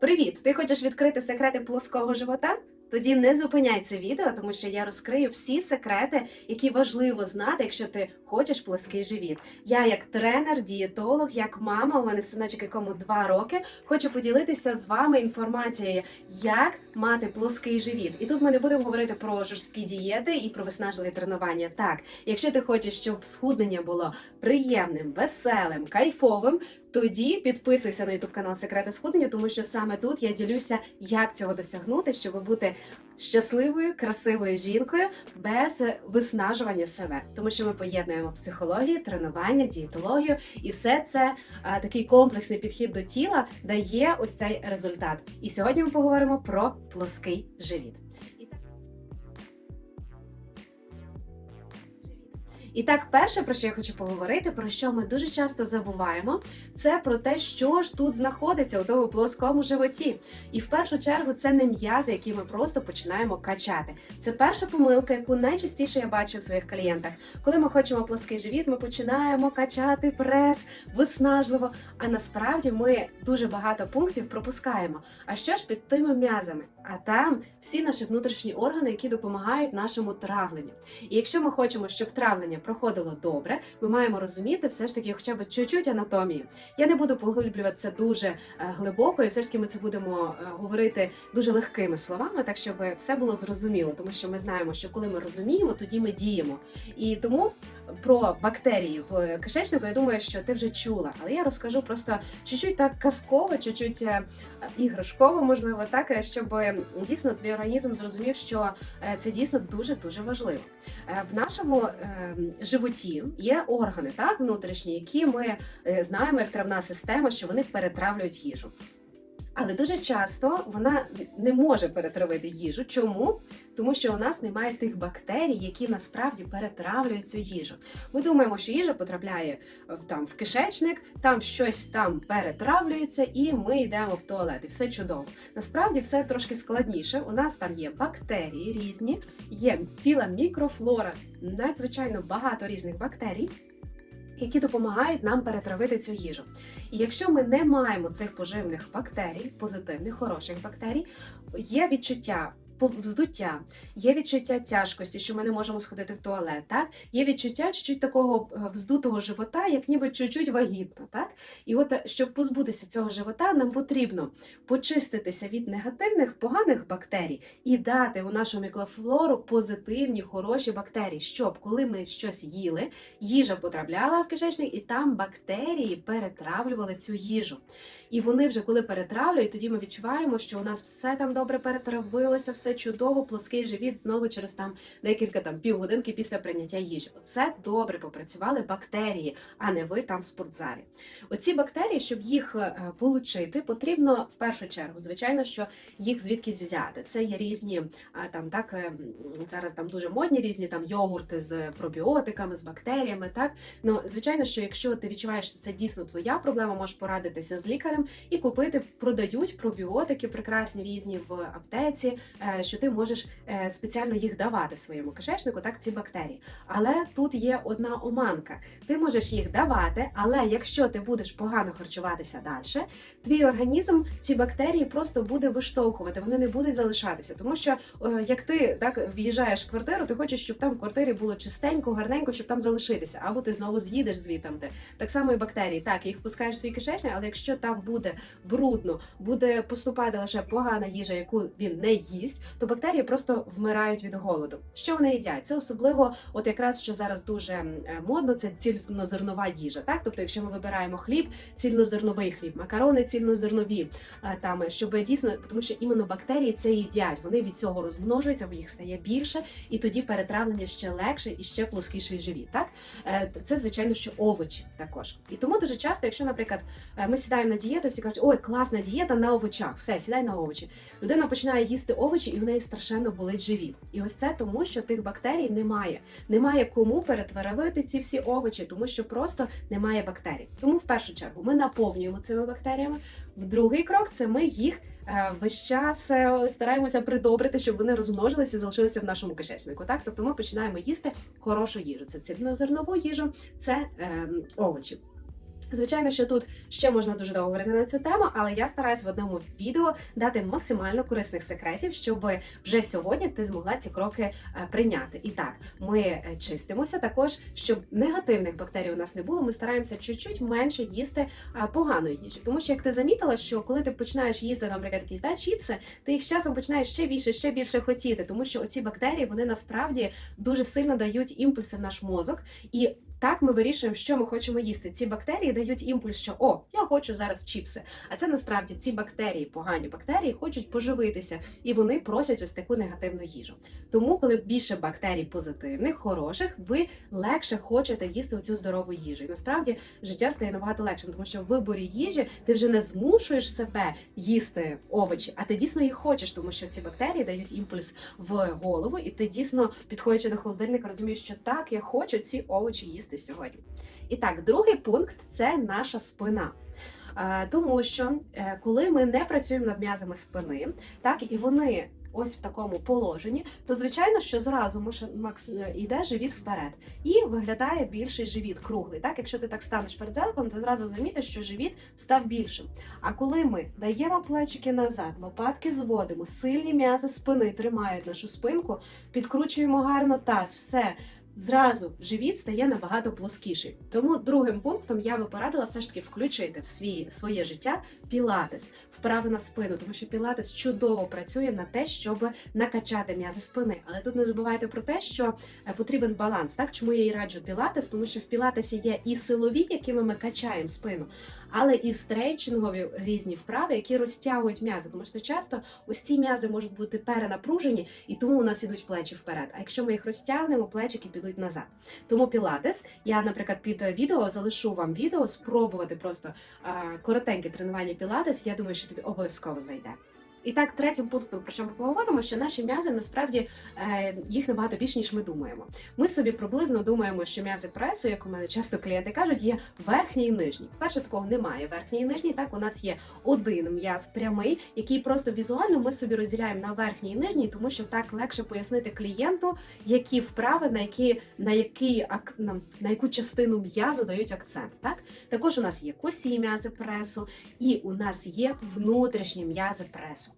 Привіт! Ти хочеш відкрити секрети плоского живота? Тоді не зупиняй це відео, тому що я розкрию всі секрети, які важливо знати, якщо ти хочеш плоский живіт. Я, як тренер, дієтолог, як мама, у мене синочок, якому 2 роки, хочу поділитися з вами інформацією, як мати плоский живіт. І тут ми не будемо говорити про жорсткі дієти і про виснажливі тренування. Так, якщо ти хочеш, щоб схуднення було приємним, веселим, кайфовим. Тоді підписуйся на YouTube канал Секрети схуднення, тому що саме тут я ділюся, як цього досягнути, щоб бути щасливою, красивою жінкою без виснажування себе. Тому що ми поєднуємо психологію, тренування, дієтологію, і все це а, такий комплексний підхід до тіла дає ось цей результат. І сьогодні ми поговоримо про плоский живіт. І так, перше, про що я хочу поговорити, про що ми дуже часто забуваємо, це про те, що ж тут знаходиться у тому плоскому животі. І в першу чергу це не м'язи, які ми просто починаємо качати. Це перша помилка, яку найчастіше я бачу у своїх клієнтах. Коли ми хочемо плоский живіт, ми починаємо качати прес виснажливо. А насправді ми дуже багато пунктів пропускаємо. А що ж під тими м'язами? А там всі наші внутрішні органи, які допомагають нашому травленню. І якщо ми хочемо, щоб травлення проходило добре, ми маємо розуміти все ж таки, хоча б чуть-чуть анатомії. Я не буду поглиблюватися дуже е, глибоко, і все ж таки ми це будемо е, говорити дуже легкими словами, так щоб все було зрозуміло, тому що ми знаємо, що коли ми розуміємо, тоді ми діємо. І тому про бактерії в кишечнику, я думаю, що ти вже чула, але я розкажу просто чуть-чуть так казково, чуть-чуть е, іграшково, можливо, так, е, щоб дійсно твій організм зрозумів, що е, це дійсно дуже дуже важливо. В нашому е, животі є органи, так внутрішні, які ми знаємо, як травна система, що вони перетравлюють їжу. Але дуже часто вона не може перетравити їжу. Чому? Тому що у нас немає тих бактерій, які насправді перетравлюють цю їжу. Ми думаємо, що їжа потрапляє в там в кишечник, там щось там перетравлюється, і ми йдемо в туалет, і все чудово. Насправді все трошки складніше. У нас там є бактерії різні, є ціла мікрофлора, надзвичайно багато різних бактерій. Які допомагають нам перетравити цю їжу. І якщо ми не маємо цих поживних бактерій, позитивних, хороших бактерій, є відчуття вздуття, є відчуття тяжкості, що ми не можемо сходити в туалет. Так є відчуття чуть-чуть такого е, вздутого живота, як ніби чуть-чуть вагітно. Так, і от е, щоб позбутися цього живота, нам потрібно почиститися від негативних поганих бактерій і дати у нашу мікрофлору позитивні, хороші бактерії, щоб коли ми щось їли, їжа потрапляла в кишечник, і там бактерії перетравлювали цю їжу. І вони вже коли перетравлюють, тоді ми відчуваємо, що у нас все там добре перетравилося, все чудово, плоский живіт знову через там декілька там півгодинки після прийняття їжі. Оце добре попрацювали бактерії, а не ви там в спортзалі. Оці бактерії, щоб їх е, получити, потрібно в першу чергу, звичайно, що їх звідкись взяти. Це є різні там так е, зараз там дуже модні різні там йогурти з пробіотиками, з бактеріями. Так ну звичайно, що якщо ти відчуваєш, що це дійсно твоя проблема, можеш порадитися з лікарем і купити, продають пробіотики прекрасні різні в аптеці, е, що ти можеш е, спеціально їх давати своєму кишечнику, так ці бактерії. Але тут є одна оманка. Ти можеш їх давати, але якщо ти будеш погано харчуватися далі, твій організм ці бактерії просто буде виштовхувати, вони не будуть залишатися. Тому що е, як ти так в'їжджаєш в квартиру, ти хочеш, щоб там в квартирі було чистенько, гарненько, щоб там залишитися, або ти знову з'їдеш звітам. Ти так само і бактерії. Так, їх впускаєш в свій кишечник, але якщо там буде брудно, буде поступати лише погана їжа, яку він не їсть, то бактерії просто вмирають від голоду. Що вони їдять? Це особливо, от якраз що зараз дуже е, модно, це цільнозернова їжа. Так, тобто, якщо ми вибираємо хліб, цільнозерновий хліб, макарони цільнозернові, е, там щоб дійсно, тому що іменно бактерії це їдять. Вони від цього розмножуються, бо їх стає більше, і тоді перетравлення ще легше і ще плоскіший живіт. Так Е, це звичайно, що овочі також. І тому дуже часто, якщо, наприклад, ми сідаємо на дієту, всі кажуть, ой, класна дієта на овочах, все, сідай на овочі. Людина починає їсти овочі, і в неї страшенно болить живіт. І ось це тому, що тих бактерій немає. Немає кому перетравити ці всі овочі, тому що просто немає бактерій. Тому в першу чергу ми наповнюємо цими бактеріями. В другий крок це ми їх е, весь час е, стараємося придобрити, щоб вони розмножилися і залишилися в нашому кишечнику. Так, тобто ми починаємо їсти хорошу їжу. Це цільнозернову їжу, це е, овочі. Звичайно, що тут ще можна дуже довго говорити на цю тему, але я стараюсь в одному відео дати максимально корисних секретів, щоб вже сьогодні ти змогла ці кроки е, прийняти. І так, ми е, чистимося також, щоб негативних бактерій у нас не було. Ми стараємося чуть-чуть менше їсти е, поганої їжі. Тому що як ти замітила, що коли ти починаєш їсти, наприклад, якісь да, чіпси, ти їх з часом починаєш ще більше, ще більше хотіти, тому що оці бактерії вони насправді дуже сильно дають імпульси в наш мозок і. Так ми вирішуємо, що ми хочемо їсти. Ці бактерії дають імпульс, що о, я хочу зараз чіпси. А це насправді ці бактерії, погані бактерії, хочуть поживитися, і вони просять ось таку негативну їжу. Тому, коли більше бактерій позитивних, хороших, ви легше хочете їсти оцю здорову їжу. І насправді життя стає набагато легшим, тому що в виборі їжі ти вже не змушуєш себе їсти овочі, а ти дійсно їх хочеш, тому що ці бактерії дають імпульс в голову, і ти дійсно, підходячи до холодильника, розумієш, що так, я хочу ці овочі їсти сьогодні. І так, другий пункт це наша спина. Е, Тому що е, коли ми не працюємо над м'язами спини, так і вони ось в такому положенні, то звичайно, що зразу макс е, йде живіт вперед і виглядає більший живіт круглий. Так, якщо ти так станеш перед зеркалом, ти зразу замітиш, що живіт став більшим. А коли ми даємо плечики назад, лопатки зводимо, сильні м'язи спини тримають нашу спинку, підкручуємо гарно таз, все. Зразу живіт стає набагато плоскіший. Тому другим пунктом я би порадила все ж таки включити в свій своє життя пілатес, вправи на спину, тому що пілатес чудово працює на те, щоб накачати м'язи спини. Але тут не забувайте про те, що е, потрібен баланс. Так чому я і раджу пілатес? Тому що в пілатесі є і силові, якими ми качаємо спину, але і стрейчингові різні вправи, які розтягують м'язи. Тому що часто ось ці м'язи можуть бути перенапружені, і тому у нас ідуть плечі вперед. А якщо ми їх розтягнемо, плечики підуть назад. Тому пілатес, я, наприклад, під відео залишу вам відео, спробувати просто коротеньке тренування пілатес. Я думаю, що тобі обов'язково зайде. І так, третім пунктом, про що ми поговоримо, що наші м'язи насправді е, їх набагато більше, ніж ми думаємо. Ми собі приблизно думаємо, що м'язи пресу, як у мене часто клієнти кажуть, є верхній і нижній. Перше такого немає верхній і нижній. Так, у нас є один м'яз прямий, який просто візуально ми собі розділяємо на верхній і нижній, тому що так легше пояснити клієнту, які вправи, на які на ак- на, на яку частину м'язу дають акцент. Так також у нас є косі м'язи пресу, і у нас є внутрішні м'язи пресу.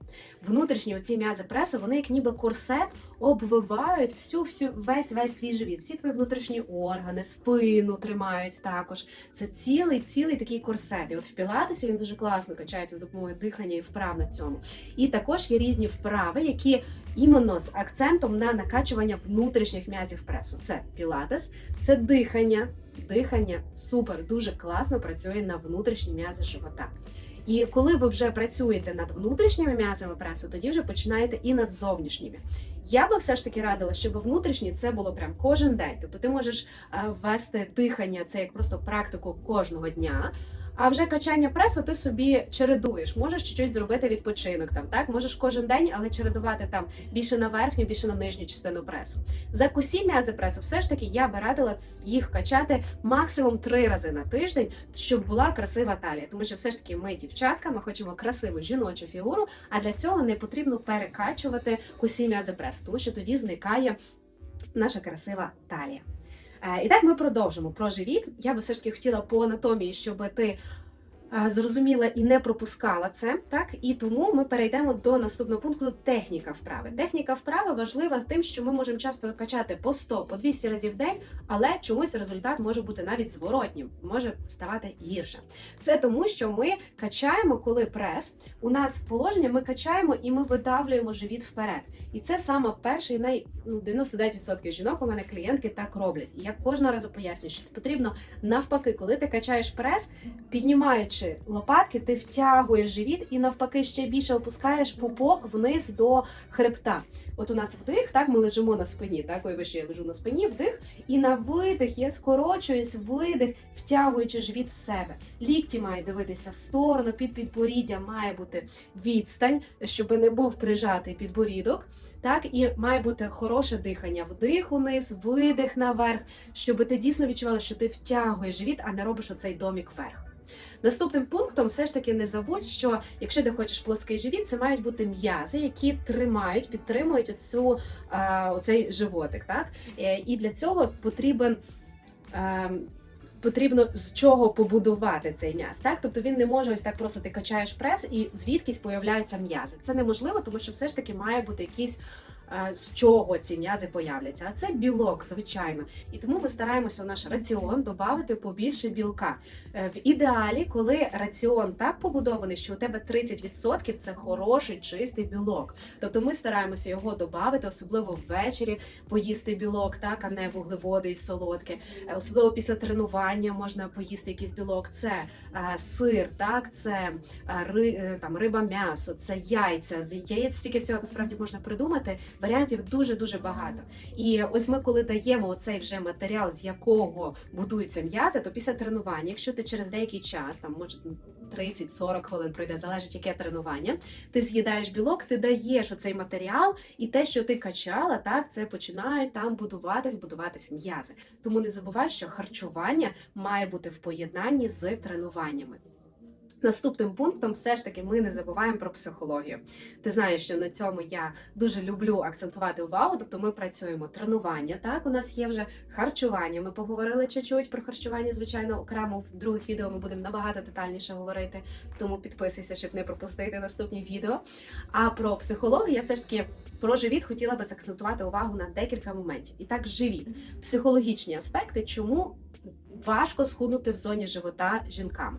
Внутрішні оці м'язи пресу, вони як ніби корсет обвивають всю, всю весь весь твій живіт, всі твої внутрішні органи, спину тримають також. Це цілий, цілий такий корсет. І от в пілатесі він дуже класно качається з допомогою дихання і вправ на цьому. І також є різні вправи, які іменно з акцентом на накачування внутрішніх м'язів пресу. Це пілатес, це дихання. Дихання супер, дуже класно працює на внутрішні м'язи живота. І коли ви вже працюєте над внутрішніми м'язами пресу, тоді вже починаєте і над зовнішніми. Я би все ж таки радила, щоб внутрішні це було прям кожен день. Тобто ти можеш е, ввести дихання, це як просто практику кожного дня. А вже качання пресу ти собі чередуєш. Можеш чуть-чуть зробити відпочинок там, так можеш кожен день, але чередувати там більше на верхню, більше на нижню частину пресу. За косі м'язи пресу, все ж таки я би радила їх качати максимум три рази на тиждень, щоб була красива талія. Тому що все ж таки ми, дівчатка, ми хочемо красиву жіночу фігуру, а для цього не потрібно перекачувати косі м'язи пресу, тому що тоді зникає наша красива талія. Е, І так ми продовжимо про живіт. Я би все ж таки хотіла по анатомії, щоб ти зрозуміла і не пропускала це. Так і тому ми перейдемо до наступного пункту техніка вправи. Техніка вправи важлива тим, що ми можемо часто качати по 100, по 200 разів в день, але чомусь результат може бути навіть зворотнім, може ставати гірше. Це тому, що ми качаємо, коли прес. У нас положення ми качаємо і ми видавлюємо живіт вперед. І це саме перший най ну 99% жінок у мене клієнтки так роблять. І я кожного разу пояснюю, що потрібно навпаки, коли ти качаєш прес, піднімаючи лопатки, ти втягуєш живіт і навпаки ще більше опускаєш пупок вниз до хребта. От у нас вдих, так ми лежимо на спині. Так, ой, що я лежу на спині, вдих, і на видих я скорочуюсь, видих, втягуючи живіт в себе. Лікті мають дивитися в сторону, під підборіддя має бути відстань, щоб не був прижатий підборідок. Так, і має бути хороше дихання. Вдих униз, видих наверх, щоб ти дійсно відчувала, що ти втягуєш живіт, а не робиш оцей домік вверх. Наступним пунктом все ж таки не забудь, що якщо ти хочеш плоский живіт, це мають бути м'язи, які тримають, підтримують оцю, е, оцей животик. Так? Е, І для цього потрібен. е, потрібно з чого побудувати цей м'яз. Так, тобто він не може ось так просто ти качаєш прес і звідкись появляються м'язи. Це неможливо, тому що все ж таки має бути якийсь. Е, З чого ці м'язи появляться? А це білок, звичайно. І тому ми стараємося в наш раціон додати побільше білка. Е, В ідеалі, коли раціон так побудований, що у тебе 30% це хороший чистий білок. Тобто ми стараємося його додати, особливо ввечері поїсти білок, так а не вуглеводи і солодке. Е, Особливо після тренування можна поїсти якийсь білок. Це сир, так, це ри, там риба, м'ясо, це яйця. З яєць стільки всього насправді можна придумати. Варіантів дуже дуже багато. І ось ми, коли даємо оцей вже матеріал, з якого будуються м'язи, то після тренування, якщо ти через деякий час, там може 30-40 хвилин пройде, залежить яке тренування, ти з'їдаєш білок, ти даєш оцей матеріал, і те, що ти качала, так це починають там будуватись, будуватись м'язи. Тому не забувай, що харчування має бути в поєднанні з тренуваннями. Наступним пунктом все ж таки ми не забуваємо про психологію. Ти знаєш, що на цьому я дуже люблю акцентувати увагу. Тобто ми працюємо тренування. Так, у нас є вже харчування. Ми поговорили чуть-чуть про харчування, звичайно, окремо в других відео ми будемо набагато детальніше говорити. Тому підписуйся, щоб не пропустити наступні відео. А про психологію я все ж таки про живіт хотіла би закцентувати увагу на декілька моментів. І так, живіт, психологічні аспекти, чому важко схуднути в зоні живота жінкам.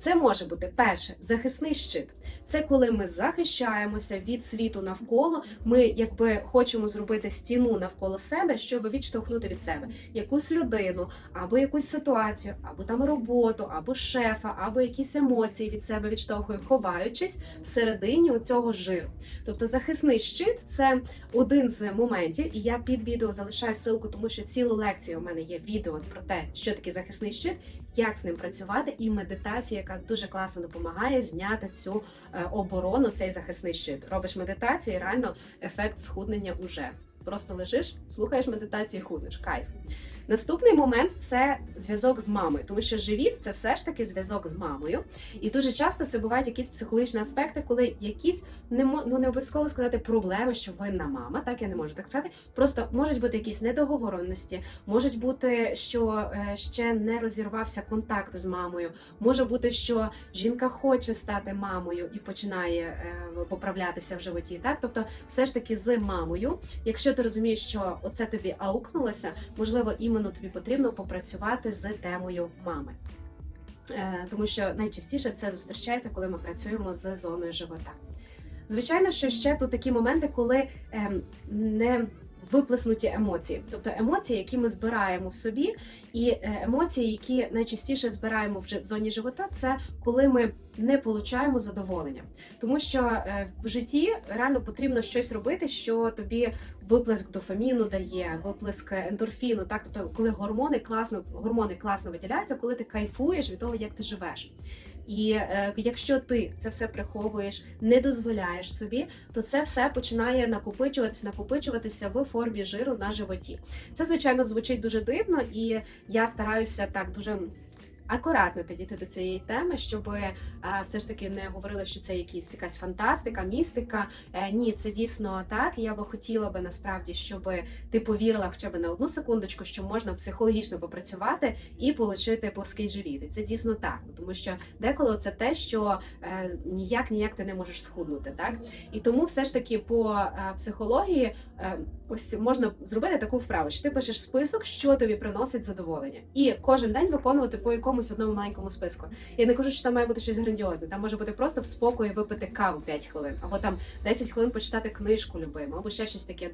Це може бути перше захисний щит. Це коли ми захищаємося від світу навколо. Ми якби хочемо зробити стіну навколо себе, щоб відштовхнути від себе якусь людину, або якусь ситуацію, або там роботу, або шефа, або якісь емоції від себе відштовхую, ховаючись всередині оцього жиру. Тобто захисний щит це один з моментів, і я під відео залишаю ссылку, тому що цілу лекцію у мене є відео про те, що таке захисний щит, як з ним працювати, і медитація, яка дуже класно допомагає зняти цю е, оборону, цей захисний щит. Робиш медитацію, і реально ефект схуднення уже. Просто лежиш, слухаєш медитацію, і худнеш. Кайф. Наступний момент це зв'язок з мамою, тому що живіт це все ж таки зв'язок з мамою. І дуже часто це бувають якісь психологічні аспекти, коли якісь не ну, не обов'язково сказати проблеми, що винна мама, так я не можу так сказати. Просто можуть бути якісь недоговоренності, можуть бути, що е, ще не розірвався контакт з мамою. Може бути, що жінка хоче стати мамою і починає е, поправлятися в животі. Так, тобто, все ж таки з мамою, якщо ти розумієш, що оце тобі аукнулося, можливо, іменно тобі потрібно попрацювати з темою мами. Е, Тому що найчастіше це зустрічається, коли ми працюємо з зоною живота. Звичайно, що ще тут такі моменти, коли ем, не виплеснуті емоції, тобто емоції, які ми збираємо в собі, і е, емоції, які найчастіше збираємо в зоні живота, це коли ми не получаємо задоволення, тому що е, в житті реально потрібно щось робити, що тобі виплеск дофаміну дає, виплеск ендорфіну. Так, тобто, коли гормони класно, гормони класно виділяються, коли ти кайфуєш від того, як ти живеш. І е, якщо ти це все приховуєш, не дозволяєш собі, то це все починає накопичуватися, накопичуватися в формі жиру на животі. Це звичайно звучить дуже дивно, і я стараюся так дуже. Акуратно підійти до цієї теми, щоб е, все ж таки не говорили, що це якісь якась фантастика, містика. Е, ні, це дійсно так. Я би хотіла би насправді, щоб ти повірила хоча б на одну секундочку, що можна психологічно попрацювати і отримати плоский живіт. І це дійсно так, тому що деколи це те, що е, ніяк ніяк ти не можеш схуднути, так і тому все ж таки по психології ось можна зробити таку вправу, що ти пишеш список, що тобі приносить задоволення, і кожен день виконувати по якомусь одному маленькому списку. Я не кажу, що там має бути щось грандіозне. Там може бути просто в спокої випити каву 5 хвилин, або там 10 хвилин почитати книжку любиму, або ще щось таке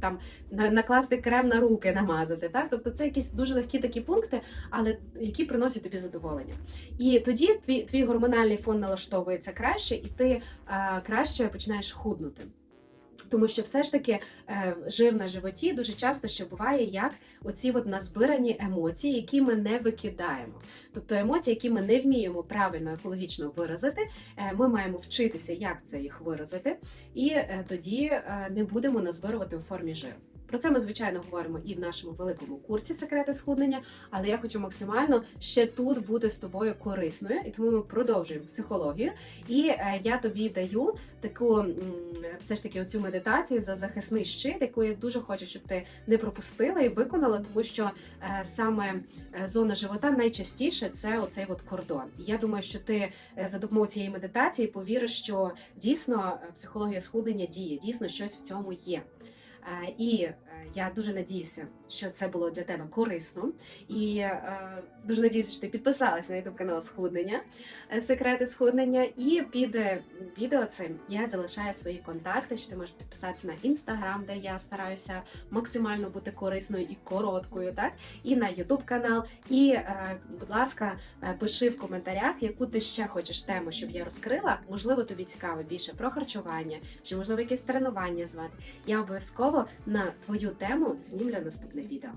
там накласти крем на руки, намазати. Так, тобто це якісь дуже легкі такі пункти, але які приносять тобі задоволення. І тоді твій, твій гормональний фон налаштовується краще, і ти а, краще починаєш худнути. Тому що все ж таки е, жир на животі дуже часто ще буває як оці от назбирані емоції, які ми не викидаємо. Тобто емоції, які ми не вміємо правильно екологічно виразити, е, ми маємо вчитися, як це їх виразити, і е, тоді не будемо назбирувати у формі жиру. Про це ми звичайно говоримо і в нашому великому курсі секрети схуднення, але я хочу максимально ще тут бути з тобою корисною, і тому ми продовжуємо психологію. І е, я тобі даю таку все ж таки оцю медитацію за захисний щит, яку я дуже хочу, щоб ти не пропустила і виконала, тому що е, саме е, зона живота найчастіше це оцей от кордон. І я думаю, що ти за допомогою цієї медитації повіриш, що дійсно психологія схуднення діє, дійсно щось в цьому є. Е, І я дуже надіюся, що це було для тебе корисно. І е, дуже надіюся, що ти підписалась на YouTube канал Схуднення, е, секрети схуднення. І під е, відео цим я залишаю свої контакти, що ти можеш підписатися на інстаграм, де я стараюся максимально бути корисною і короткою, так і на YouTube канал. І, е, будь ласка, е, пиши в коментарях, яку ти ще хочеш тему, щоб я розкрила. Можливо, тобі цікаво більше про харчування, чи можливо якесь тренування звати. Я обов'язково на твою тему знімлю наступне відео.